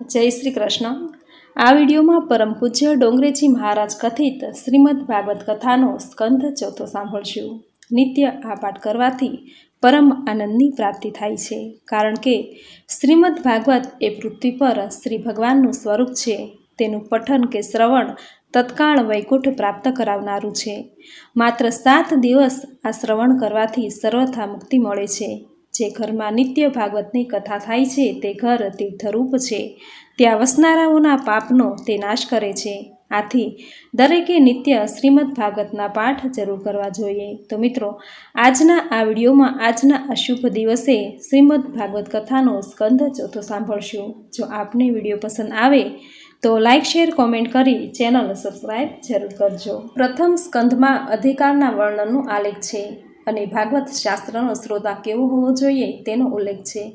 જય શ્રી કૃષ્ણ. આ વિડીયોમાં પરમ પૂજ્ય ડોંગરેજી મહારાજ કથિત શ્રીમદ ભાગવત કથાનો સ્કંદ ચોથો સાંભળશું. નિત્ય આ પાઠ કરવાથી પરમ આનંદની પ્રાપ્તિ થાય છે. કારણ કે શ્રીમદ ભાગવત એ પૃથ્વી પર શ્રી ભગવાનનું સ્વરૂપ છે. તેનું પઠન કે શ્રવણ તત્કાળ વૈકુંઠ પ્રાપ્ત કરાવનારું છે. માત્ર સાત દિવસ આ શ્રવણ કરવાથી સર્વથા મુક્તિ મળે છે. જે ઘરમાં નિત્ય ભાગવતની કથા થાય છે, તે ઘર તીર્થરૂપ છે. ત્યાં વસનારાઓના પાપનો તે નાશ કરે છે. આથી દરેકે નિત્ય શ્રીમદ ભાગવતના પાઠ જરૂર કરવા જોઈએ. તો મિત્રો, આજના આ વિડીયોમાં આજના અશુભ દિવસે શ્રીમદ ભાગવત કથાનો સ્કંદ ચોથો સાંભળશું. જો આપને વીડિયો પસંદ આવે, તો લાઇક શેર, કોમેન્ટ કરી ચેનલ સબસ્ક્રાઇબ જરૂર કરજો. પ્રથમ સ્કંધમાં અધિકારના વર્ણનનું આલેખ છે. અને ભાગવત શાસ્ત્રનો શ્રોતા કેવો હોવો જોઈએ તેનો ઉલ્લેખ છે.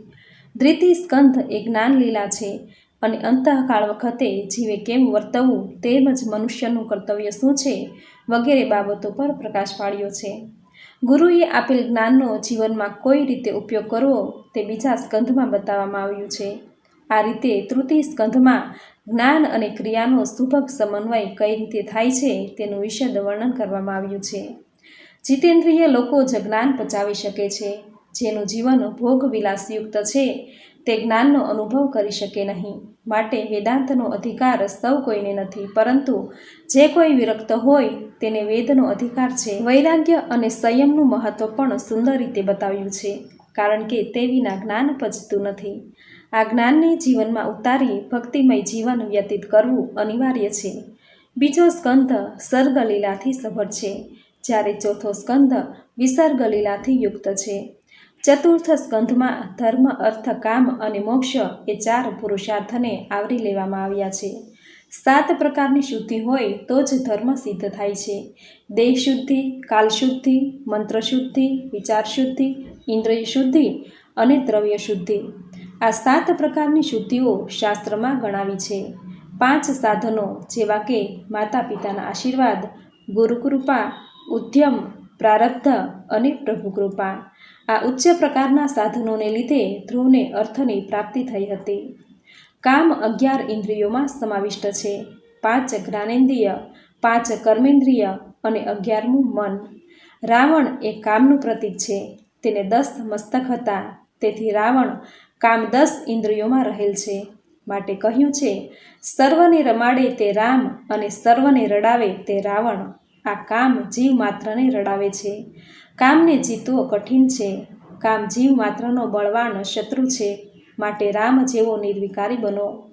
દ્વિતીય સ્કંધ એ જ્ઞાન લીલા છે અને અંતઃકાળ વખતે જીવે કેમ વર્તવું તેમજ મનુષ્યનું કર્તવ્ય શું છે વગેરે બાબતો પર પ્રકાશ પાડ્યો છે. ગુરુએ આપેલ જ્ઞાનનો જીવનમાં કોઈ રીતે ઉપયોગ કરવો તે બીજા સ્કંધમાં બતાવવામાં આવ્યું છે. આ રીતે તૃતીય સ્કંધમાં જ્ઞાન અને ક્રિયાનો સુભગ સમન્વય કઈ રીતે થાય છે તેનું વિશદ વર્ણન કરવામાં આવ્યું છે. જીતેન્દ્રિય લોકો જ જ્ઞાન પચાવી શકે છે. જેનું જીવન ભોગ વિલાસયુક્ત છે, તે જ્ઞાનનો અનુભવ કરી શકે નહીં. માટે વેદાંતનો અધિકાર સૌ કોઈને નથી, પરંતુ જે કોઈ વિરક્ત હોય, તેને વેદનો અધિકાર છે. વૈરાગ્ય અને સંયમનું મહત્વ પણ સુંદર રીતે બતાવ્યું છે, કારણ કે તે વિના જ્ઞાન પચતું નથી. આ જ્ઞાનને જીવનમાં ઉતારી ભક્તિમય જીવન વ્યતીત કરવું અનિવાર્ય છે. બીજો સ્કંધ સર્ગલીલાથી સભર છે. જ્યારે ચોથો સ્કંધ વિસર્ગ લીલાથી યુક્ત છે. ચતુર્થ સ્કંધમાં ધર્મ, અર્થ, કામ અને મોક્ષ એ ચાર પુરુષાર્થને આવરી લેવામાં આવ્યા છે. સાત પ્રકારની શુદ્ધિ હોય તો જ ધર્મ સિદ્ધ થાય છે. દેહ શુદ્ધિ, કાલ શુદ્ધિ, મંત્ર શુદ્ધિ, વિચાર શુદ્ધિ, ઇન્દ્રિય શુદ્ધિ અને દ્રવ્ય શુદ્ધિ. આ સાત પ્રકારની શુદ્ધિઓ શાસ્ત્રમાં ગણાવી છે. પાંચ સાધનો જેવા કે માતા પિતાના આશીર્વાદ, ગુરુકૃપા ઉદ્યમ, પ્રારબ્ધ અને પ્રભુ કૃપા. આ ઉચ્ચ પ્રકારના સાધનોને લીધે ધ્રુવને અર્થની પ્રાપ્તિ થઈ હતી. કામ અગિયાર ઇન્દ્રિયોમાં સમાવિષ્ટ છે. પાંચ જ્ઞાનેન્દ્રિય, પાંચ કર્મેન્દ્રિય અને અગિયારમું મન. રાવણ એ કામનું પ્રતીક છે. તેને દસ મસ્તક હતા. તેથી રાવણ કામ દસ ઇન્દ્રિયોમાં રહેલ છે. માટે કહ્યું છે, સર્વને રમાડે તે રામ અને સર્વને રડાવે તે રાવણ. આ કામ જીવ માત્રને રડાવે છે. કામને જીતવો કઠિન છે. કામ જીવ માત્રનો બળવાન શત્રુ છે. માટે રામ જેવો નિર્વિકારી બનો.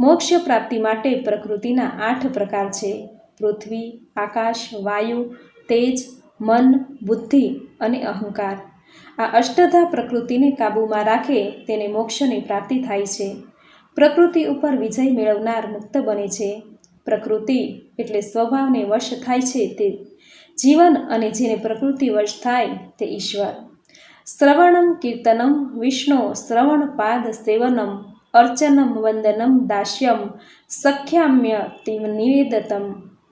મોક્ષ પ્રાપ્તિ માટે પ્રકૃતિના આઠ પ્રકાર છે. પૃથ્વી, આકાશ, વાયુ, તેજ, મન, બુદ્ધિ અને અહંકાર. આ અષ્ટધા પ્રકૃતિને કાબૂમાં રાખે તેને મોક્ષની પ્રાપ્તિ થાય છે. પ્રકૃતિ ઉપર વિજય મેળવનાર મુક્ત બને છે. પ્રકૃતિ એટલે સ્વભાવને વશ થાય છે તે જીવન અને જેને પ્રકૃતિ વશ થાય તે ઈશ્વર. શ્રવણમ કીર્તનમ વિષ્ણુ શ્રવણ પાદ સેવનમ અર્ચનમ વંદનમ દાસ્યમ સખ્યામ્ય તિમ નિવેદતમ.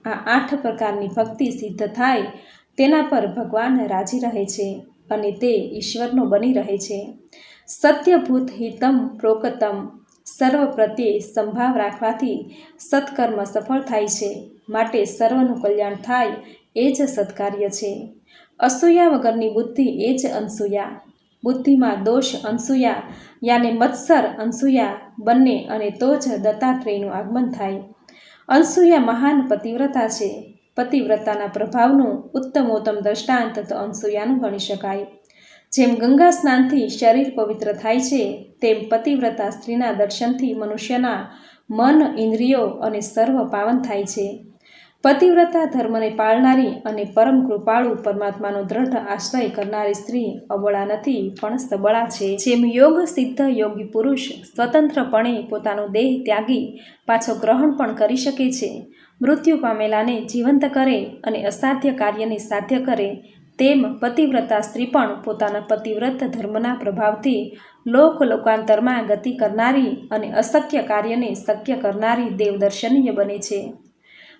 આ આઠ પ્રકારની ભક્તિ સિદ્ધ થાય તેના પર ભગવાન રાજી રહે છે અને તે ઈશ્વરનો બની રહે છે. સત્યભૂત હિતમ પ્રોકતમ સર્વ પ્રત્યે સંભાવ રાખવાથી સત્કર્મ સફળ થાય છે. માટે સર્વનું કલ્યાણ થાય એ જ સત્કાર્ય છે. અસૂયા વગરની બુદ્ધિ એ જ અનસૂયા. બુદ્ધિમાં દોષ અનસૂયા યાને મત્સર અનસૂયા બંને અને તો જ દત્તાત્રેયનું આગમન થાય. અનસૂયા મહાન પતિવ્રતા છે. પતિવ્રતાના પ્રભાવનું ઉત્તમોત્તમ દ્રષ્ટાંત તો અનસૂયાનું ગણી શકાય. જેમ ગંગા સ્નાનથી શરીર પવિત્ર થાય છે, તેમ પતિવ્રતા સ્ત્રીના દર્શનથી મનુષ્યના મન, ઇન્દ્રિયો અને સર્વ પાવન થાય છે. પતિવ્રતા ધર્મને પાળનારી અને પરમ કૃપાળુ પરમાત્માનો દ્રઢ આશ્રય કરનારી સ્ત્રી અબળા નથી, પણ સબળા છે. જેમ યોગ સિદ્ધ યોગી પુરુષ સ્વતંત્રપણે પોતાનો દેહ ત્યાગી પાછો ગ્રહણ પણ કરી શકે છે. મૃત્યુ પામેલાને જીવંત કરે અને અસાધ્ય કાર્યને સાધ્ય કરે તેમ પતિવ્રતા સ્ત્રી પણ પોતાના પતિવ્રત ધર્મના પ્રભાવથી લોક લોકાંતરમાં ગતિ કરનારી અને અશક્ય કાર્યને શક્ય કરનારી દેવદર્શનીય બને છે.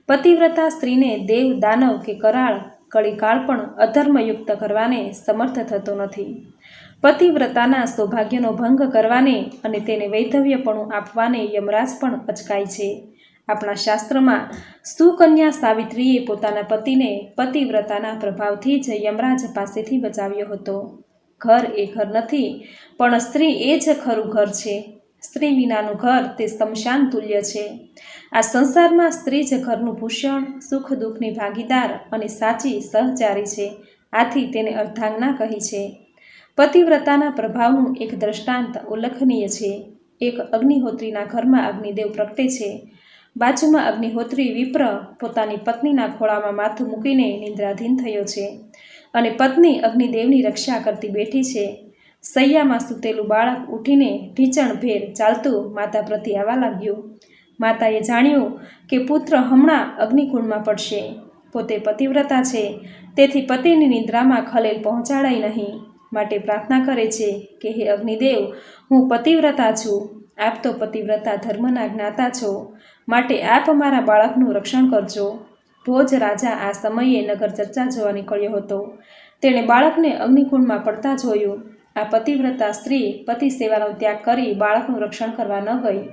પતિવ્રતા સ્ત્રીને દેવ દાનવ કે કરાળ, કળીકાળ પણ અધર્મયુક્ત કરવાને સમર્થ થતો નથી. પતિવ્રતાના સૌભાગ્યનો ભંગ કરવાને અને તેને વૈધવ્યપણું આપવાને યમરાજ પણ અચકાય છે. આપણા શાસ્ત્રમાં સુકન્યા સાવિત્રીએ પોતાના પતિને પતિવ્રતાના પ્રભાવથી જ યમરાજ પાસેથી બચાવ્યો હતો. ઘર એ ઘર નથી, પણ સ્ત્રી એ જ ખરું ઘર છે. સ્ત્રી વિનાનું ઘર તે સ્મશાન તુલ્ય છે. આ સંસારમાં સ્ત્રી જ ઘરનું ભૂષણ, સુખ દુઃખની ભાગીદાર અને સાચી સહચારી છે, આથી તેને અર્ધાંગના કહી છે. પતિવ્રતાના પ્રભાવનું એક દ્રષ્ટાંત ઉલ્લેખનીય છે. એક અગ્નિહોત્રીના ઘરમાં અગ્નિદેવ પ્રગટે છે. બાજુમાં અગ્નિહોત્રી વિપ્ર પોતાની પત્નીના ખોળામાં માથું મૂકીને નિંદ્રાધીન થયો છે અને પત્ની અગ્નિદેવની રક્ષા કરતી બેઠી છે. સૈયામાં સૂતેલું બાળક ઉઠીને ઢીચણભેર ચાલતું માતા પ્રતિ આવવા લાગ્યું. માતાએ જાણ્યું કે પુત્ર હમણાં અગ્નિકુંડમાં પડશે. પોતે પતિવ્રતા છે, તેથી પતિની નિદ્રામાં ખલેલ પહોંચાડાય નહીં. માટે પ્રાર્થના કરે છે કે, હે અગ્નિદેવ, હું પતિવ્રતા છું. આપ તો પતિવ્રતા ધર્મના જ્ઞાતા છો. માટે આપ અમારા બાળકનું રક્ષણ કરજો. ભોજ રાજા આ સમયે નગર ચર્ચા જોવા નીકળ્યો હતો. તેણે બાળકને અગ્નિકુંડમાં પડતા જોયું. આ પતિવ્રતા સ્ત્રી પતિ સેવાનો ત્યાગ કરી બાળકનું રક્ષણ કરવા ન ગઈ.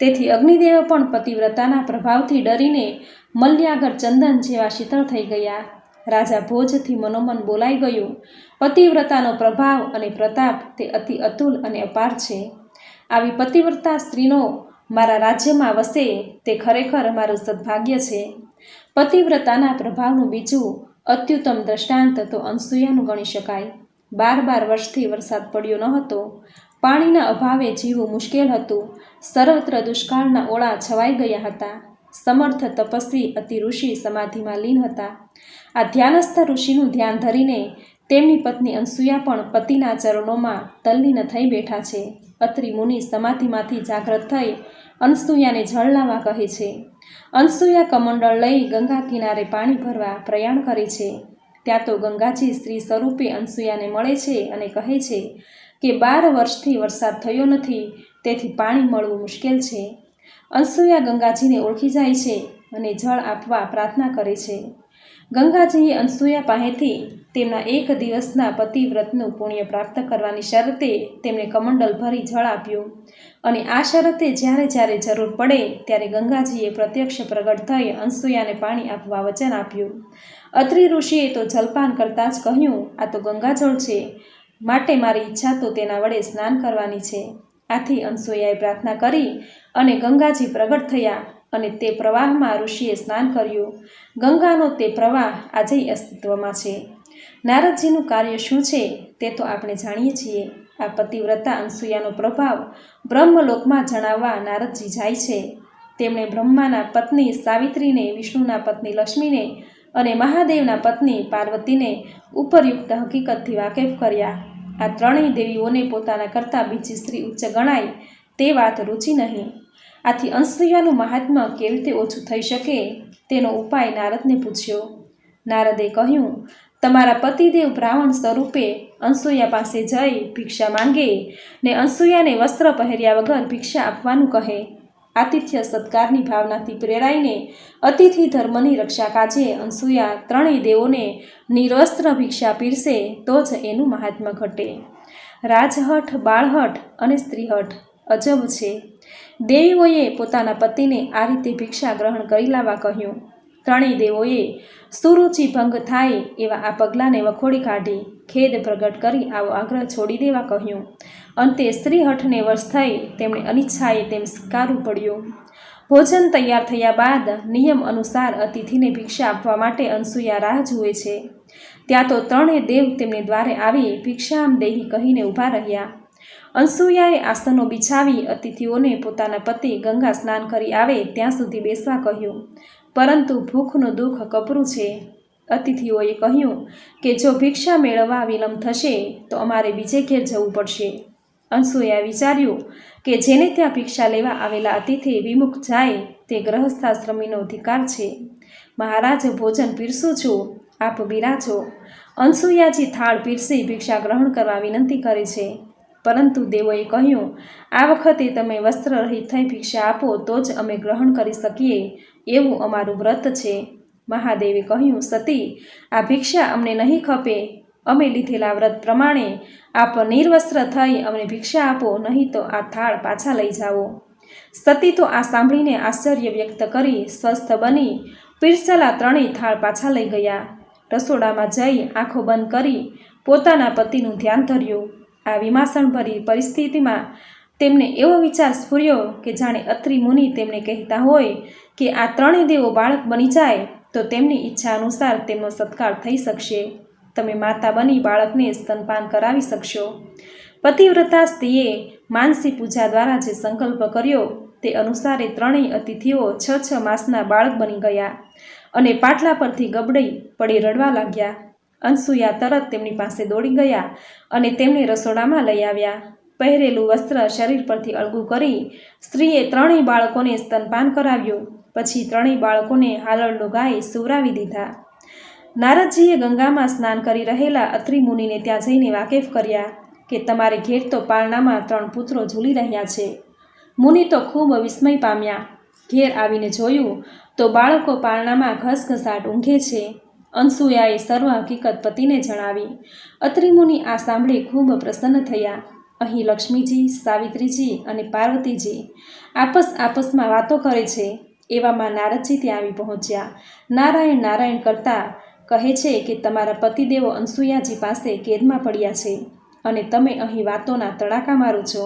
તેથી અગ્નિદેવ પણ પતિવ્રતાના પ્રભાવથી ડરીને મલ્યાગર ચંદન જેવા શીતળ થઈ ગયા. રાજા ભોજથી મનોમન બોલાઈ ગયું. પતિવ્રતાનો પ્રભાવ અને પ્રતાપ તે અતિ અતુલ અને અપાર છે. આવી પતિવ્રતા સ્ત્રીનો મારા રાજ્યમાં વસે તે ખરેખર મારું સદભાગ્ય છે. પતિવ્રતાના પ્રભાવનું બીજું અત્યુત્તમ દ્રષ્ટાંત તો અનસૂયાનું ગણી શકાય. બાર બાર વર્ષથી વરસાદ પડ્યો ન હતો પાણીના અભાવે જીવવું મુશ્કેલ હતું. સર્વત્ર દુષ્કાળના ઓળા છવાઈ ગયા હતા. સમર્થ તપસ્વી અતિ ઋષિ સમાધિમાં લીન હતા. આ ધ્યાનસ્થ ઋષિનું ધ્યાન ધરીને તેમની પત્ની અનસૂયા પણ પતિના ચરણોમાં તલ્લીન થઈ બેઠા છે. અત્રિ મુનિ સમાધિમાંથી જાગૃત થઈ અનસૂયાને જળ લાવવા કહે છે. અનસૂયા કમંડળ લઈ ગંગા કિનારે પાણી ભરવા પ્રયાણ કરે છે. ત્યાં તો ગંગાજી સ્ત્રી સ્વરૂપે અનસૂયાને મળે છે અને કહે છે કે બાર વર્ષથી વરસાદ થયો નથી, તેથી પાણી મળવું મુશ્કેલ છે. અનસૂયા ગંગાજીને ઓળખી જાય છે અને જળ આપવા પ્રાર્થના કરે છે. ગંગાજીએ અનસૂયા પાસેથી તેમના એક દિવસના પતિવ્રતનું પુણ્ય પ્રાપ્ત કરવાની શરતે તેમણે કમંડલ ભરી જળ આપ્યું. અને આ શરતે જ્યારે જ્યારે જરૂર પડે ત્યારે ગંગાજીએ પ્રત્યક્ષ પ્રગટ થઈ અનસૂયાને પાણી આપવા વચન આપ્યું. અત્રિ ઋષિએ તો જલપાન કરતાં જ કહ્યું, આ તો ગંગાજળ છે. માટે મારી ઈચ્છા તો તેના વડે સ્નાન કરવાની છે. આથી અનસૂયાએ પ્રાર્થના કરી અને ગંગાજી પ્રગટ થયા. અને તે પ્રવાહમાં ઋષિએ સ્નાન કર્યું. ગંગાનો તે પ્રવાહ આજે અસ્તિત્વમાં છે. નારદજીનું કાર્ય શું છે તે તો આપણે જાણીએ છીએ. આ પતિવ્રતા અનસૂયાનો પ્રભાવ બ્રહ્મલોકમાં જણાવવા નારદજી જાય છે. તેમણે બ્રહ્માના પત્ની સાવિત્રીને, વિષ્ણુના પત્ની લક્ષ્મીને અને મહાદેવના પત્ની પાર્વતીને ઉપરયુક્ત હકીકતથી વાકેફ કર્યા. આ ત્રણેય દેવીઓને પોતાના કરતાં બીજી સ્ત્રી ઉચ્ચ ગણાય તે વાત રુચિ નહીં. આથી અંસૂયાનું મહાત્મ્ય કેવી રીતે ઓછું થઈ શકે? તેનો ઉપાય નારદને પૂછ્યો. નારદે કહ્યું, તમારા પતિદેવ બ્રાહ્મણ સ્વરૂપે અંસુયા પાસે જઈ ભિક્ષા માંગે ને અંસુયાને વસ્ત્ર પહેર્યા વગર ભિક્ષા આપવાનું કહે. આતિથ્ય સત્કારની ભાવનાથી પ્રેરાઈને અતિથિ ધર્મની રક્ષા કાજે અંસુયા ત્રણેય દેવોને નિર્વસ્ત્ર ભિક્ષા પીરસે તો જ એનું મહાત્મા ઘટે. રાજહઠ, બાળહઠ અને સ્ત્રીહઠ અજબ છે. દેવીઓએ પોતાના પતિને આ રીતે ભિક્ષા ગ્રહણ કરી લાવવા કહ્યું. ત્રણેય દેવોએ સુરુચિ ભંગ થાય એવા આ પગલાંને વખોડી કાઢી ખેદ પ્રગટ કરી આવો આગ્રહ છોડી દેવા કહ્યું. અંતે સ્ત્રીહઠને વર્ષ થઈ તેમણે અનિચ્છાએ તેમ સ્વીકારવું પડ્યું. ભોજન તૈયાર થયા બાદ નિયમ અનુસાર અતિથિને ભિક્ષા આપવા માટે અનસૂયા રાહ જુએ છે. ત્યાં તો ત્રણેય દેવ તેમને દ્વારે આવી ભિક્ષામ દેહી કહીને ઊભા રહ્યા. અનસૂયાએ આસનો બિછાવી અતિથિઓને પોતાના પતિ ગંગા સ્નાન કરી આવે ત્યાં સુધી બેસવા કહ્યું. પરંતુ ભૂખનું દુઃખ કપરું છે. અતિથિઓએ કહ્યું કે જો ભિક્ષા મેળવવા વિલંબ થશે, તો અમારે બીજે ઘેર જવું પડશે. અનસૂયાએ વિચાર્યું કે જેને ત્યાં ભિક્ષા લેવા આવેલા અતિથિ વિમુખ જાય, તે ગ્રહસ્થાશ્રમીનો અધિકાર છે. મહારાજ, ભોજન પીરસું છું, આપ બિરાજો. અનસૂયાજી થાળ પીરસી ભિક્ષા ગ્રહણ કરવા વિનંતી કરે છે. પરંતુ દેવોએ કહ્યું, આ વખતે તમે વસ્ત્ર રહિત થઈ ભિક્ષા આપો તો જ અમે ગ્રહણ કરી શકીએ, એવું અમારું વ્રત છે. મહાદેવે કહ્યું, સતી, આ ભિક્ષા અમને નહીં ખપે. અમે લીધેલા વ્રત પ્રમાણે આપ નિર્વસ્ત્ર થઈ અમને ભિક્ષા આપો, નહીં તો આ થાળ પાછા લઈ જાઓ. સતી તો આ સાંભળીને આશ્ચર્ય વ્યક્ત કરી સ્વસ્થ બની, પીરસેલા ત્રણેય થાળ પાછા લઈ ગયા. રસોડામાં જઈ આંખો બંધ કરી પોતાના પતિનું ધ્યાન ધર્યું. આ વિમાસણભરી પરિસ્થિતિમાં તેમને એવો વિચાર સ્ફુર્યો કે જાણે અત્રિ મુનિ તેમને કહેતા હોય કે આ ત્રણેય દેવો બાળક બની જાય, તો તેમની ઈચ્છા અનુસાર તેમનો સત્કાર થઈ શકશે. તમે માતા બની બાળકને સ્તનપાન કરાવી શકશો. પતિવ્રતા સ્ત્રીએ માનસી પૂજા દ્વારા જે સંકલ્પ કર્યો, તે અનુસારે ત્રણેય અતિથિઓ છ છ માસના બાળક બની ગયા અને પાટલા પરથી ગબડઈ પડી રડવા લાગ્યા. અનસુયા તરત તેમની પાસે દોડી ગયા અને તેમને રસોડામાં લઈ આવ્યા. પહેરેલું વસ્ત્ર શરીર પરથી અળગું કરી સ્ત્રીએ ત્રણેય બાળકોને સ્તનપાન કરાવ્યું. પછી ત્રણેય બાળકોને હાલરડો ગાય સુવરાવી દીધા. નારદજીએ ગંગામાં સ્નાન કરી રહેલા અત્રિ મુનિને ત્યાં જઈને વાકેફ કર્યા કે તમારે ઘેર તો પારણામાં ત્રણ પુત્રો ઝૂલી રહ્યા છે. મુનિ તો ખૂબ વિસ્મય પામ્યા. ઘેર આવીને જોયું તો બાળકો પારણામાં ઘસઘસાટ ઊંઘે છે. અનસુયાએ સર્વ હકીકત પતિને જણાવી. અત્રિમુનિ આ સાંભળી ખૂબ પ્રસન્ન થયા. અહીં લક્ષ્મીજી, સાવિત્રીજી અને પાર્વતીજી આપસ આપસમાં વાતો કરે છે. એવામાં નારદજી ત્યાં આવી પહોંચ્યા. નારાયણ નારાયણ કરતા કહે છે કે તમારા પતિદેવો અનસુયાજી પાસે કેદમાં પડ્યા છે અને તમે અહીં વાતોના તડાકા મારો છો.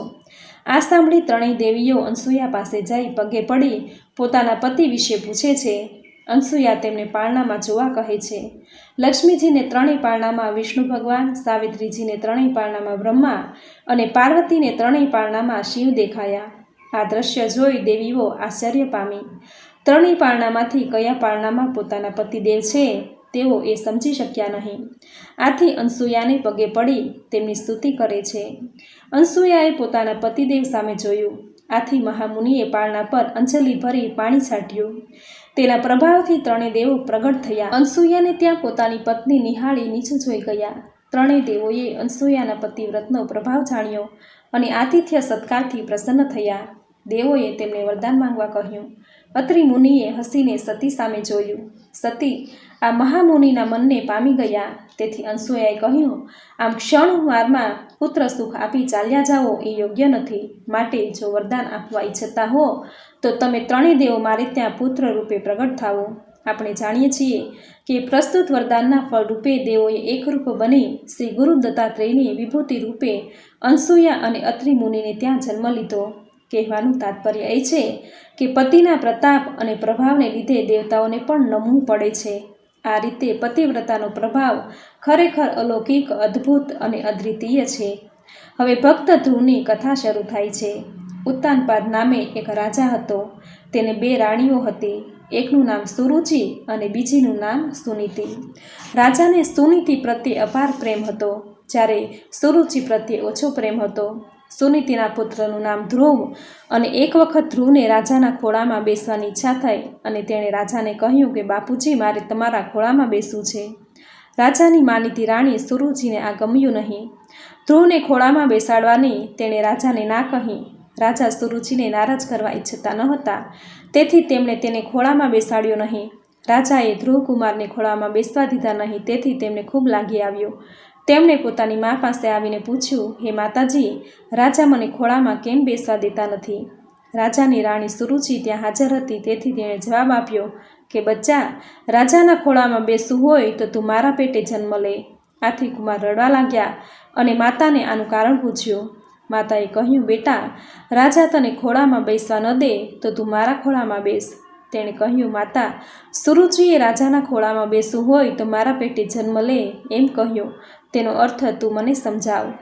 આ સાંભળી ત્રણેય દેવીઓ અનસુયા પાસે જઈ પગે પડી પોતાના પતિ વિશે પૂછે છે અનસુયા તેમને પારણામાં જોવા કહે છે. લક્ષ્મીજીને ત્રણેય પારણામાં વિષ્ણુ ભગવાન, સાવિત્રીજીને ત્રણેય પારણામાં બ્રહ્મા અને પાર્વતીને ત્રણેય પારણામાં શિવ દેખાયા. આ દ્રશ્ય જોઈ દેવીઓ આશ્ચર્ય પામી. ત્રણેય પારણામાંથી કયા પારણામાં પોતાના પતિદેવ છે, તેઓ એ સમજી શક્યા નહીં. આથી અનસુયાને પગે પડી તેમની સ્તુતિ કરે છે. અનસુયાએ પોતાના પતિદેવ સામે જોયું. આથી મહામુનિએ પારણા પર અંજલિ ભરી પાણી છાંટ્યું. તેના પ્રભાવથી ત્રણેય દેવો પ્રગટ થયા. અનસુયાને ત્યાં પોતાની પત્ની નિહાળી નીચે જોઈ ગયા. ત્રણેય દેવોએ અનસુયાના પતિવ્રતનો પ્રભાવ જાણ્યો અને આતિથ્ય સત્કારથી પ્રસન્ન થયા. દેવોએ તેમને વરદાન માંગવા કહ્યું. અત્રિ મુનિએ હસીને સતી સામે જોયું. સતી આ મહામુનિના મનને પામી ગયા. તેથી અંશુયાએ કહ્યું, આમ ક્ષણવારમાં પુત્ર સુખ આપી ચાલ્યા જાઓ એ યોગ્ય નથી. માટે જો વરદાન આપવા ઈચ્છતા હો, તો તમે ત્રણેય દેવો મારે ત્યાં પુત્ર રૂપે પ્રગટ થાવો આપણે જાણીએ છીએ કે પ્રસ્તુત વરદાનના ફળ રૂપે દેવોએ એકરૂપ બની શ્રી ગુરુ દત્તાત્રેયની વિભૂતિ રૂપે અનસુયા અને અત્રિ મુનિને ત્યાં જન્મ લીધો. કહેવાનું તાત્પર્ય એ છે કે પતિના પ્રતાપ અને પ્રભાવને લીધે દેવતાઓને પણ નમવું પડે છે. આ રીતે પતિવ્રતાનો પ્રભાવ ખરેખર અલૌકિક, અદ્ભુત અને અદ્વિતીય છે. હવે ભક્ત ધ્રુવની કથા શરૂ થાય છે. ઉત્તાનપાદ નામે એક રાજા હતો. તેને બે રાણીઓ હતી. એકનું નામ સુરુચિ અને બીજીનું નામ સુનીતિ. રાજાને સુનીતિ પ્રત્યે અપાર પ્રેમ હતો. જ્યારે સુરુચિ પ્રત્યે ઓછો પ્રેમ હતો. સુનીતિના પુત્રનું નામ ધ્રુવ અને એક વખત ધ્રુવને રાજાના ખોળામાં બેસવાની ઈચ્છા થઈ અને તેણે રાજાને કહ્યું કે, બાપુજી, મારે તમારા ખોળામાં બેસવું છે. રાજાની માનીતી રાણી સુરુજીને આ ગમ્યું નહીં. ધ્રુવને ખોળામાં બેસાડવાની તેણે રાજાને ના કહી. રાજા સુરુજીને નારાજ કરવા ઈચ્છતા ન હતા. તેથી તેમણે તેને ખોળામાં બેસાડ્યો નહીં. રાજાએ ધ્રુવકુમારને ખોળામાં બેસવા દીધા નહીં. તેથી તેમને ખૂબ લાગી આવ્યું. તેમણે પોતાની મા પાસે આવીને પૂછ્યું, હે માતાજી, રાજા મને ખોળામાં કેમ બેસવા દેતા નથી? રાજાની રાણી સુરુચિ ત્યાં હાજર હતી, તેથી તેણે જવાબ આપ્યો કે, બચ્ચા, રાજાના ખોળામાં બેસવું હોય તો તું મારા પેટે જન્મ લે. આથી કુમાર રડવા લાગ્યા અને માતાને આનું કારણ પૂછ્યું. માતાએ કહ્યું, બેટા, રાજા તને ખોળામાં બેસવા ન દે તો તું મારા ખોળામાં બેસ. તેણે કહ્યું, માતા સુરુચિએ રાજાના ખોળામાં બેસવું હોય તો મારા પેટે જન્મ લે. એમ કહ્યું. તેનો અર્થ તું મને સમજાવ.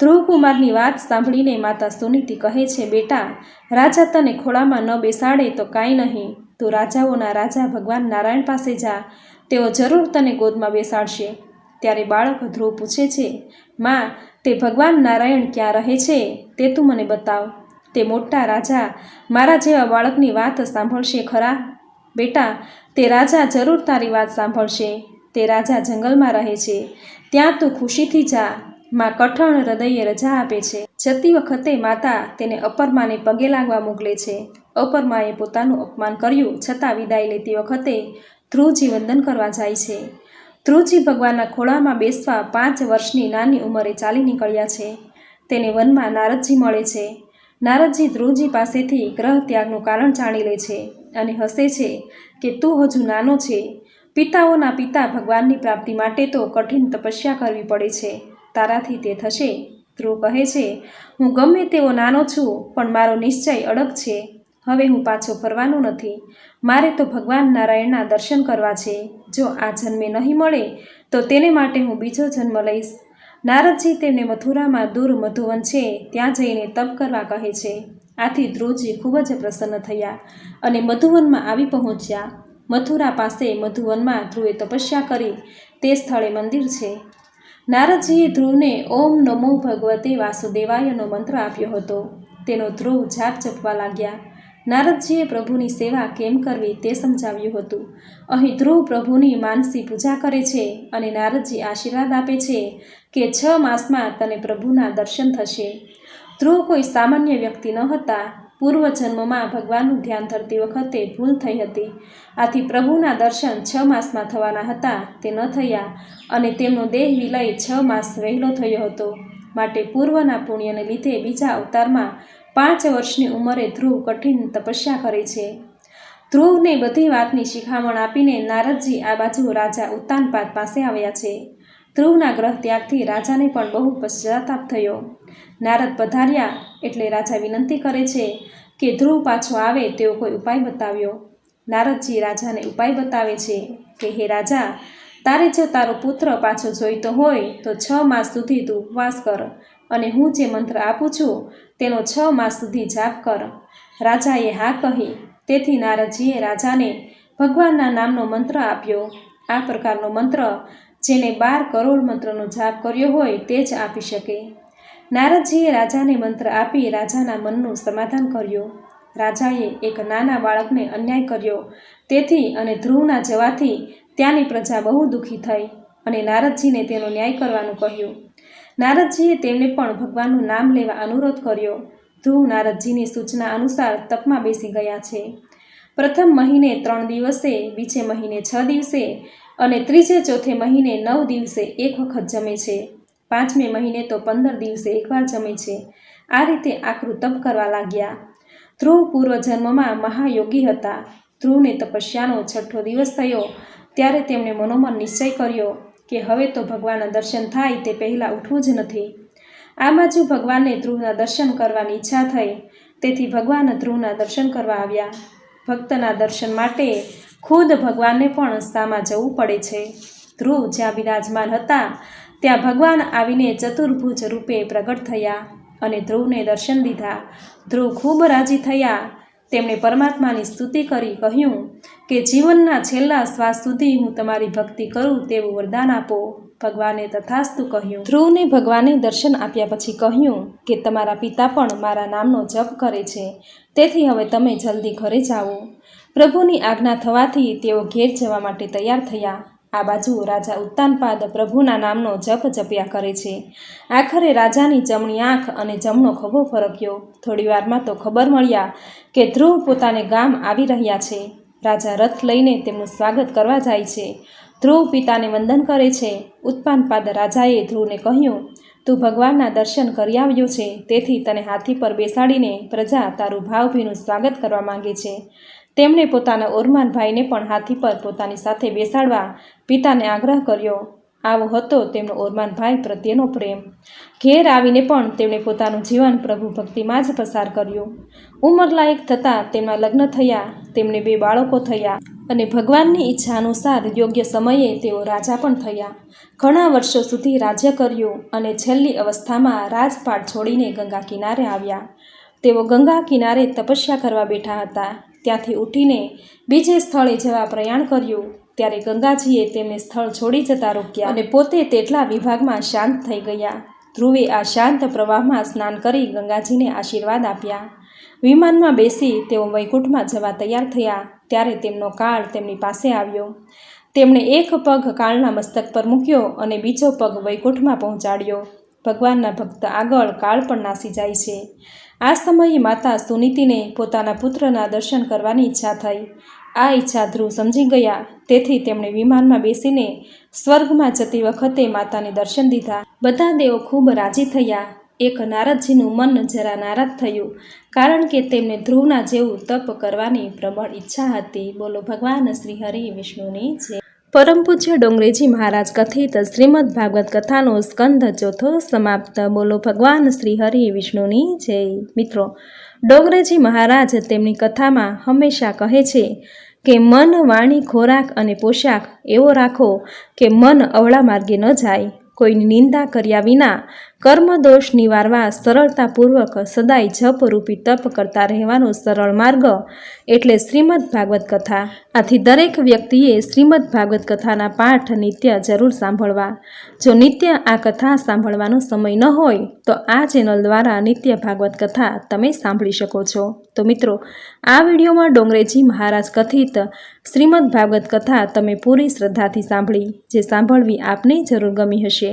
ધ્રુવકુમારની વાત સાંભળીને માતા સુનીતિ કહે છે, બેટા, રાજા તને ખોળામાં ન બેસાડે તો કાંઈ નહીં. તું રાજાઓના રાજા ભગવાન નારાયણ પાસે જા. તેઓ જરૂર તને ગોદમાં બેસાડશે. ત્યારે બાળક ધ્રુવ પૂછે છે, માં, તે ભગવાન નારાયણ ક્યાં રહે છે? તે તું મને બતાવ. તે મોટા રાજા મારા જેવા બાળકની વાત સાંભળશે ખરા? બેટા, તે રાજા જરૂર તારી વાત સાંભળશે. તે રાજા જંગલમાં રહે છે. ત્યાં તું ખુશીથી જા. માં કઠણ હૃદયે રજા આપે છે. જતી વખતે માતા તેને અપરમાને પગે લાગવા મોકલે છે. અપરમાએ પોતાનું અપમાન કર્યું છતાં વિદાય લેતી વખતે ધ્રુવજી વંદન કરવા જાય છે. ધ્રુવજી ભગવાનના ખોળામાં બેસવા પાંચ વર્ષની નાની ઉંમરે ચાલી નીકળ્યા છે. તેને વનમાં નારદજી મળે છે. નારદજી ધ્રુવજી પાસેથી ગ્રહ ત્યાગનું કારણ જાણી લે છે અને હસે છે કે તું હજુ નાનો છે. પિતાઓના પિતા ભગવાનની પ્રાપ્તિ માટે તો કઠિન તપસ્યા કરવી પડે છે. તારાથી તે થશે. ધ્રુવ કહે છે, હું ગમે તેવો નાનો છું, પણ મારો નિશ્ચય અડગ છે. હવે હું પાછો ફરવાનો નથી. મારે તો ભગવાન નારાયણના દર્શન કરવા છે. જો આ જન્મે નહીં મળે, તો તેને માટે હું બીજો જન્મ લઈશ. નારદજી તેમને મથુરામાં દૂર મધુવન છે, ત્યાં જઈને તપ કરવા કહે છે. આથી ધ્રુવજી ખૂબ જ પ્રસન્ન થયા અને મધુવનમાં આવી પહોંચ્યા. મથુરા પાસે મધુવનમાં ધ્રુવે તપસ્યા કરી. તે સ્થળે મંદિર છે. નારદજીએ ધ્રુવને ઓમ નમો ભગવતે વાસુદેવાયનો મંત્ર આપ્યો હતો. તેનો ધ્રુવ જાપ જપવા લાગ્યા. નારદજીએ પ્રભુની સેવા કેમ કરવી તે સમજાવ્યું હતું. અહીં ધ્રુવ પ્રભુની માનસી પૂજા કરે છે અને નારદજી આશીર્વાદ આપે છે કે છ માસમાં તને પ્રભુના દર્શન થશે. ધ્રુવ કોઈ સામાન્ય વ્યક્તિ ન હતા. પૂર્વજન્મમાં ભગવાનનું ધ્યાન ધરતી વખતે ભૂલ થઈ હતી. આથી પ્રભુના દર્શન છ માસમાં થવાના હતા તે ન થયા અને તેમનો દેહ વિલય છ માસ વહેલો થયો હતો. માટે પૂર્વના પુણ્યને લીધે બીજા અવતારમાં પાંચ વર્ષની ઉંમરે ધ્રુવ કઠિન તપસ્યા કરે છે. ધ્રુવને બધી વાતની શિખામણ આપીને નારદજી આ બાજુ રાજા ઉત્તાનપાદ પાસે આવ્યા છે. ધ્રુવના ગ્રહ ત્યાગથી રાજાને પણ બહુ પશ્ચાતાપ થયો. નારદ પધાર્યા એટલે રાજા વિનંતી કરે છે કે ધ્રુવ પાછો આવે તેવો કોઈ ઉપાય બતાવ્યો. નારદજી રાજાને ઉપાય બતાવે છે કે, હે રાજા, તારે જો તારો પુત્ર પાછો જોઈતો હોય તો છ માસ સુધી તું ઉપવાસ કર. અને હું જે મંત્ર આપું છું, તેનો છ માસ સુધી જાપ કર. રાજાએ હા કહી. તેથી નારદજીએ રાજાને ભગવાનના નામનો મંત્ર આપ્યો. આ પ્રકારનો મંત્ર, જેને બાર કરોડ મંત્રનો જાપ કર્યો હોય, તે જ આપી શકે. નારદજીએ રાજાને મંત્ર આપી રાજાના મનનું સમાધાન કર્યું. રાજાએ એક નાના બાળકને અન્યાય કર્યો. તેથી અને ધ્રુવના જવાથી ત્યાંની પ્રજા બહુ દુઃખી થઈ અને નારદજીને તેનો ન્યાય કરવાનું કહ્યું. નારદજીએ તેમને પણ ભગવાનનું નામ લેવા અનુરોધ કર્યો. ધ્રુવ નારદજીની સૂચના અનુસાર તપમાં બેસી ગયા છે. પ્રથમ મહિને ત્રણ દિવસે, બીજે મહિને છ દિવસે અને ત્રીજે ચોથે મહિને નવ દિવસે એક વખત જમે છે. પાંચમે મહિને તો પંદર દિવસે એકવાર જમે છે. આ રીતે આકરું તપ કરવા લાગ્યા. ધ્રુવ પૂર્વજન્મમાં મહાયોગી હતા. ધ્રુવને તપસ્યાનો છઠ્ઠો દિવસ થયો. ત્યારે તેમણે મનોમન નિશ્ચય કર્યો. કે હવે તો ભગવાનના દર્શન થાય તે પહેલાં ઉઠવું જ નથી. આ બાજુ ભગવાનને ધ્રુવના દર્શન કરવાની ઈચ્છા થઈ. તેથી ભગવાન ધ્રુવના દર્શન કરવા આવ્યા. ભક્તના દર્શન માટે ખુદ ભગવાનને પણ સામાં જવું પડે છે. ધ્રુવ જ્યાં બિરાજમાન હતા, ત્યાં ભગવાન આવીને ચતુર્ભુજ રૂપે પ્રગટ થયા અને ધ્રુવને દર્શન દીધા. ધ્રુવ ખૂબ રાજી થયા. તેમણે પરમાત્માની સ્તુતિ કરી કહ્યું કે જીવનના છેલ્લા શ્વાસ સુધી હું તમારી ભક્તિ કરું તેવું વરદાન આપો. ભગવાને તથાસ્તુ કહ્યું. ધ્રુવને ભગવાને દર્શન આપ્યા પછી કહ્યું કે તમારા પિતા પણ મારા નામનો જપ કરે છે. તેથી હવે તમે જલ્દી ઘરે જાઓ. પ્રભુની આજ્ઞા થવાથી તેઓ ઘેર જવા માટે તૈયાર થયા. આ બાજુ રાજા ઉત્તાનપાદ પ્રભુના નામનો જપ જપ્યા કરે છે. આખરે રાજાની જમણી આંખ અને જમણો ખભો ફરક્યો. થોડી વારમાં તો ખબર મળ્યા કે ધ્રુવ પોતાને ગામ આવી રહ્યા છે. રાજા રથ લઈને તેમનું સ્વાગત કરવા જાય છે. ધ્રુવ પિતાને વંદન કરે છે. ઉત્પાનપાદ રાજાએ ધ્રુવને કહ્યું, તું ભગવાનના દર્શન કરી આવ્યો છે. તેથી તને હાથી પર બેસાડીને પ્રજા તારું ભાવભીનું સ્વાગત કરવા માંગે છે. તેમણે પોતાના ઓરમાન ભાઈને પણ હાથી પર પોતાની સાથે બેસાડવા પિતાને આગ્રહ કર્યો. આવો હતો તેમનો ઓરમાન ભાઈ પ્રત્યેનો પ્રેમ. ઘેર આવીને પણ તેમણે પોતાનું જીવન પ્રભુ ભક્તિમાં જ પસાર કર્યું. ઉંમરલાયક થતાં તેમના લગ્ન થયા, તેમને બે બાળકો થયા અને ભગવાનની ઈચ્છા અનુસાર યોગ્ય સમયે તેઓ રાજા પણ થયા. ઘણા વર્ષો સુધી રાજ્ય કર્યું અને છેલ્લી અવસ્થામાં રાજપાટ છોડીને ગંગા કિનારે આવ્યા. તેઓ ગંગા કિનારે તપસ્યા કરવા બેઠા હતા. ત્યાંથી ઉઠીને બીજે સ્થળે જવા પ્રયાણ કર્યું. ત્યારે ગંગાજીએ તેમને સ્થળ છોડી જતા રોક્યા અને પોતે તેટલા વિભાગમાં શાંત થઈ ગયા. ધ્રુવે આ શાંત પ્રવાહમાં સ્નાન કરી ગંગાજીને આશીર્વાદ આપ્યા. વિમાનમાં બેસી તેઓ વૈકુંઠમાં જવા તૈયાર થયા. ત્યારે તેમનો કાળ તેમની પાસે આવ્યો. તેમણે એક પગ કાળના મસ્તક પર મૂક્યો અને બીજો પગ વૈકુંઠમાં પહોંચાડ્યો. ભગવાનના ભક્ત આગળ કાળ પણ નાસી જાય છે. આ સમયે માતા સુનીતિને પોતાના પુત્રના દર્શન કરવાની ઈચ્છા થઈ. આ ઈચ્છા ધ્રુવ સમજી ગયા. તેથી તેમણે વિમાનમાં બેસીને સ્વર્ગમાં જતી વખતે માતાને દર્શન દીધા. બધા દેવો ખૂબ રાજી થયા. એક નારદજીનું મન જરા નારાજ થયું, કારણ કે તેમને ધ્રુવના જેવું તપ કરવાની પ્રબળ ઈચ્છા હતી. બોલો ભગવાન શ્રી હરિ વિષ્ણુની જય. પરમ પૂજ્ય ડોંગરેજી મહારાજ કથિત શ્રીમદ ભાગવત કથાનો સ્કંધ ચોથો સમાપ્ત. બોલો ભગવાન શ્રી હરિ વિષ્ણુની જય. મિત્રો ડોંગરેજી મહારાજ તેમની કથામાં હંમેશા કહે છે કે, મન વાણી ખોરાક અને પોશાક એવો રાખો કે મન અવળા માર્ગે ન જાય. કોઈની નિંદા કર્યા વિના કર્મદોષ નિવારવા સરળતાપૂર્વક સદાય જપરૂપી તપ કરતા રહેવાનો સરળ માર્ગ એટલે શ્રીમદ ભાગવત કથા. આથી દરેક વ્યક્તિએ શ્રીમદ ભાગવત કથાના પાઠ નિત્ય જરૂર સાંભળવા. જો નિત્ય આ કથા સાંભળવાનો સમય ન હોય, તો આ ચેનલ દ્વારા નિત્ય ભાગવત કથા તમે સાંભળી શકો છો. તો મિત્રો, આ વિડીયોમાં ડોંગરેજી મહારાજ કથિત શ્રીમદ ભાગવત કથા તમે પૂરી શ્રદ્ધાથી સાંભળી. જે સાંભળવી આપને જરૂર ગમી હશે.